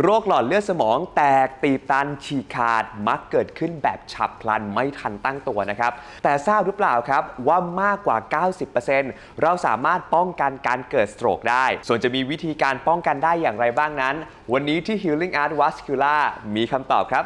โรคหลอดเลือดสมองแตกตีบตันฉีกขาดมักเกิดขึ้นแบบฉับพลันไม่ทันตั้งตัวนะครับ แต่ทราบหรือเปล่าครับว่ามากกว่า 90%เราสามารถป้องกันการเกิดสโตรกได้ ส่วนจะมีวิธีการป้องกันได้อย่างไรบ้างนั้น วันนี้ที่ Healing Art Vascular มีคำตอบครับ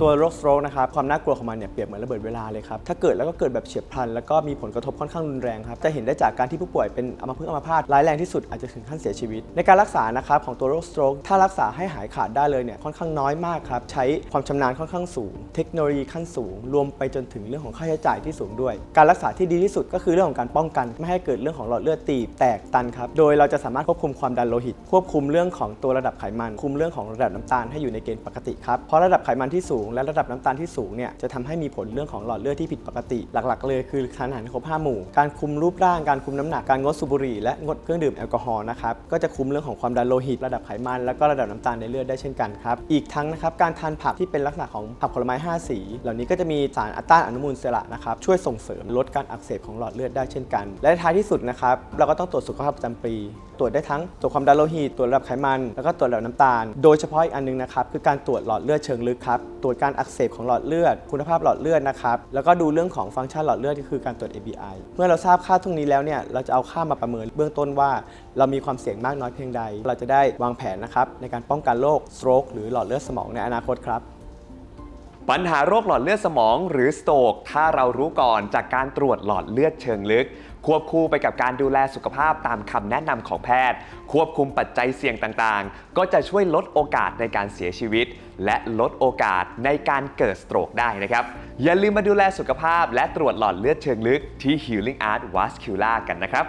ตัวโรคสโตรกนะครับความน่ากลัวของมันเนี่ยเปรียบเหมือนระเบิดเวลาเลยครับถ้าเกิดแล้วก็เกิดแบบเฉียบพลัน แล้วก็มีผลกระทบค่อนข้างรุนแรงครับจะเห็นได้จากการที่ผู้ป่วยเป็นอัมพฤกษ์อัมพาตร้ายแรงที่สุดอาจจะถึงขั้นเสียชีวิต ในการรักษานะครับของตัวโรคสโตรกถ้ารักษาให้หายขาดได้เลยเนี่ยค่อนข้างน้อยมากครับใช้ความชำนาญค่อนข้างสูง เทคโนโลยีขั้นสูง รวมไปจนถึงเรื่องของค่าใช้จ่ายที่สูงด้วย การรักษาที่ดีที่สุดก็คือเรื่องของการป้องกัน ไม่ให้เกิดเรื่องของหลอดเลือดตีบแตกตันครับโดยเราจะสามารถควบคุมความดันโลหิต ควบคุมเรื่องของตัวระดับไขมัน คุมเรื่องของระดับน้ำตาลให้อยู่ในเกณฑ์ปกติครับเพราะระดับไขมันที่สูงและระดับน้ำตาลที่สูงเนี่ยจะทำให้มีผลเรื่องของหลอดเลือดที่ผิดปกติ หลักๆ เลยคือทานอาหารครบห้าหมู่ การคุมรูปร่างการคุมน้ำหนักการงดสูบบุหรี่และงดเครื่องดื่มแอลกอฮอล์นะครับก็จะคุมเรื่องของความดันโลหิต ระดับไขมัน แล้วก็ระดับน้ำตาลในเลือดได้เช่นกันครับอีกทั้งนะครับการทานผักที่เป็นลักษณะของผักผลไม้ห้าสี เหล่านี้ก็จะมีสารต้านอนุมูลอิสระนะครับช่วยส่งเสริมลดการอักเสบของหลอดเลือดได้เช่นกัน และท้ายที่สุดนะครับเราก็ต้องตรวจสุขภาพประจำปีตรวจได้ทั้งตรวจความดันโลหิตตรวจระดับไขมัน แล้วก็ตรวจระดับน้ำตาล โดยเฉพาะอีกอันนึงนะครับคือการตรวจหลอดเลือดเชิงลึกครับตรวจการอักเสบของหลอดเลือด คุณภาพหลอดเลือดนะครับ แล้วก็ดูเรื่องของฟังก์ชันหลอดเลือดก็คือการตรวจ ABI เมื่อเราทราบค่าทุกนี้แล้วเนี่ยเราจะเอาค่ามาประเมินเบื้องต้นว่า เรามีความเสี่ยงมากน้อยเพียงใด เราจะได้วางแผนนะครับในการป้องกันโรค stroke หรือหลอดเลือดสมองในอนาคตครับ ปัญหาโรคหลอดเลือดสมองหรือสโตกถ้าเรารู้ก่อนจากการตรวจหลอดเลือดเชิงลึก ควบคู่ไปกับการดูแลสุขภาพตามคำแนะนำของแพทย์ ควบคุมปัจจัยเสี่ยงต่างๆ ก็จะช่วยลดโอกาสในการเสียชีวิต และลดโอกาสในการเกิดสโตรกได้นะครับ อย่าลืมมาดูแลสุขภาพและตรวจหลอดเลือดเชิงลึกที่ Healing Art Vascular กันนะครับ